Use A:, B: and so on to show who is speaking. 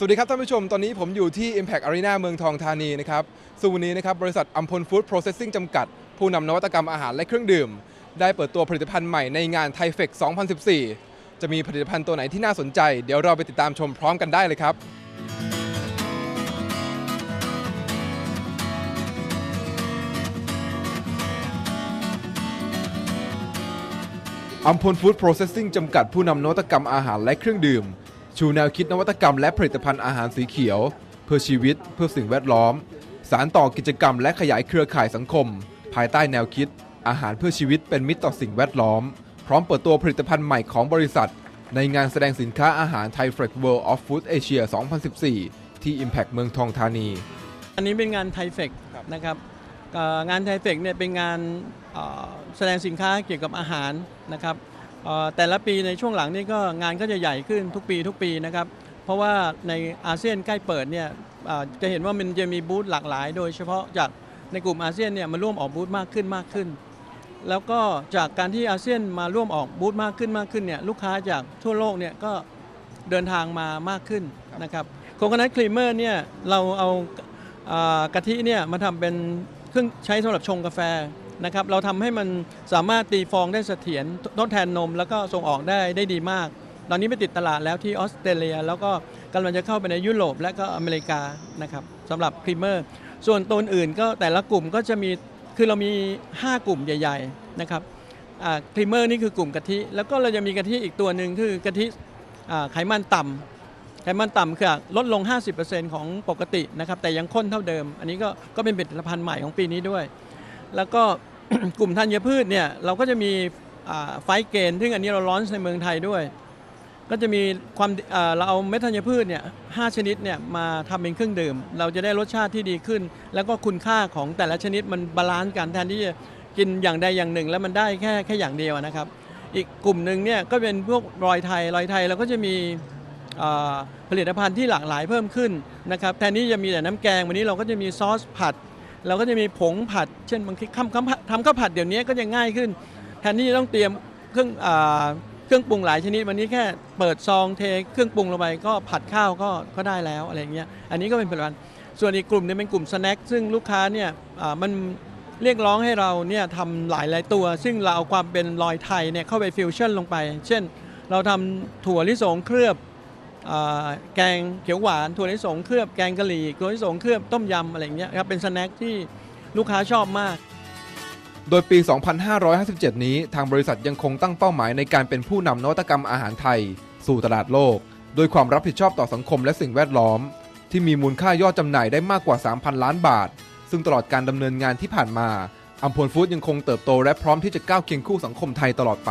A: สวัสดีครับท่านผู้ชม ตอนนี้ผมอยู่ที่ Impact Arena เมืองทองธานีนะครับซึ่งวันนี้นะครับบริษัทอัมพลฟู้ดโปรเซสซิ่งจำกัด ผู้นำนวัตกรรมอาหารและเครื่องดื่ม ได้เปิดตัวผลิตภัณฑ์ใหม่ในงานไทเฟก2014 จะมีผลิตภัณฑ์ตัวไหนที่น่าสนใจ เดี๋ยวเราไปติดตามชมพร้อมกันได้เลยครับอัมพลฟู้ดโปรเซสซิ่งจำกัดผู้นำนวัตกรรมอาหารและเครื่องดื่ม ชูแนวคิดนวัตกรรมและผลิตภัณฑ์อาหารสีเขียว เพื่อชีวิต เพื่อสิ่งแวดล้อม สารต่อกิจกรรมและขยายเครือข่ายสังคม ภายใต้แนวคิด อาหารเพื่อชีวิตเป็นมิตรต่อสิ่งแวดล้อม พร้อมเปิดตัวผลิตภัณฑ์ใหม่ของบริษัท ในงานแสดงสินค้าอาหารไทยเฟรก World of Food Asia 2014 ที่ Impact เมืองทองธานี
B: อันนี้เป็นงานไทเฟกนะครับงานไทเฟกเนี่ยเป็นงานแสดงสินค้าเกี่ยวกับอาหารนะครับ แต่ละปีในช่วงหลังนี่ก็งานก็จะใหญ่ขึ้นทุกปีทุกปีนะครับ เพราะว่าในอาเซียนใกล้เปิดเนี่ยจะเห็นว่ามันจะมีบูธหลากหลาย โดยเฉพาะจากในกลุ่มอาเซียนเนี่ยมาร่วมออกบูธมากขึ้นมากขึ้น แล้วก็จากการที่อาเซียนมาร่วมออกบูธมากขึ้นมากขึ้นเนี่ยลูกค้าจากทั่วโลกเนี่ยก็เดินทางมามากขึ้นนะครับโคโคนัทครีมเมอร์เนี่ยเราเอากะทิเนี่ยมาทำเป็นเครื่องใช้สำหรับชงกาแฟ นะครับเราทำให้มันสามารถตีฟองได้เสถียรทดแทนนม แล้วก็ส่งออกได้ได้ดีมาก ตอนนี้ไปติดตลาดแล้วที่ออสเตรเลีย แล้วก็กำลังจะเข้าไปในยุโรปและก็อเมริกานะครับสำหรับครีมเมอร์ส่วนตัวอื่นก็แต่ละกลุ่มก็จะมีคือเรามี 5 กลุ่มใหญ่ ๆนะครับครีมเมอร์นี่คือกลุ่มกะทิ แล้วก็เราจะมีกะทิอีกตัวหนึ่งคือกะทิไขมันต่ำไขมันต่ำคือลดลง 50%ของปกตินะครับแต่ยังข้นเท่าเดิม อันนี้ก็ก็เป็นผลิตภัณฑ์ใหม่ของปีนี้ด้วย แล้วก็กลุ่มธัญพืชเนี่ยเราก็จะมีไฟเกนซึ่งอันนี้เราร้อนในเมืองไทยด้วย ก็จะมีความเราเอาเม็ดธัญพืชเนี่ยห้าชนิดเนี่ยมาทำเป็นเครื่องดื่ม เราจะได้รสชาติที่ดีขึ้น แล้วก็คุณค่าของแต่ละชนิดมันบาลานซ์กันแทนที่จะกินอย่างใดอย่างหนึ่ง แล้วมันได้แค่แค่อย่างเดียวนะครับ อีกกลุ่มหนึ่งเนี่ยก็เป็นพวกรอยไทยรอยไทยเราก็จะมีผลิตภัณฑ์ที่หลากหลายเพิ่มขึ้นนะครับแทนที่จะมีแต่น้ำแกงวันนี้เราก็จะมีซอสผัด เราก็จะมีผงผัด เช่นบางทีทำทำข้าวผัดเดี๋ยวนี้ก็จะง่ายขึ้น แทนที่จะต้องเตรียมเครื่องอเครื่องปรุงหลายชนิด วันนี้แค่เปิดซองเทเครื่องปรุงลงไปก็ผัดข้าวก็ก็ได้แล้วอะไรเงี้ยอันนี้ก็เป็นผลิตภัณฑ์ส่วนอีกกลุ่มหนึงเป็นกลุ่มสแน็คซึ่งลูกค้าเนี่ยมันเรียกร้องให้เราเนี่ยทำหลายหลายตัว ซึ่งเราเอาความเป็นลอยไทยเนี่ยเข้าไปฟิวชั่นลงไป เช่น เราทำถั่วลิสงเคลือบ แกงเขียวหวานถั่วลิสงเคลือบแกงกะหรี่ถั่วลิสงเคลือบต้มยำอะไรอย่างเงี้ยครับเป็นสแน็คที่ลูกค้าชอบมาก
A: โดยปี 2557 นี้ทางบริษัทยังคงตั้งเป้าหมายในการเป็นผู้นำนวัตกรรมอาหารไทย สู่ตลาดโลก โดยความรับผิดชอบต่อสังคมและสิ่งแวดล้อม ที่มีมูลค่ายอดจำหน่ายได้มากกว่า 3,000 ล้านบาท ซึ่งตลอดการดำเนินงานที่ผ่านมาอัมพลฟู้ดยังคงเติบโตและพร้อมที่จะก้าวเคียงคู่สังคมไทยตลอดไป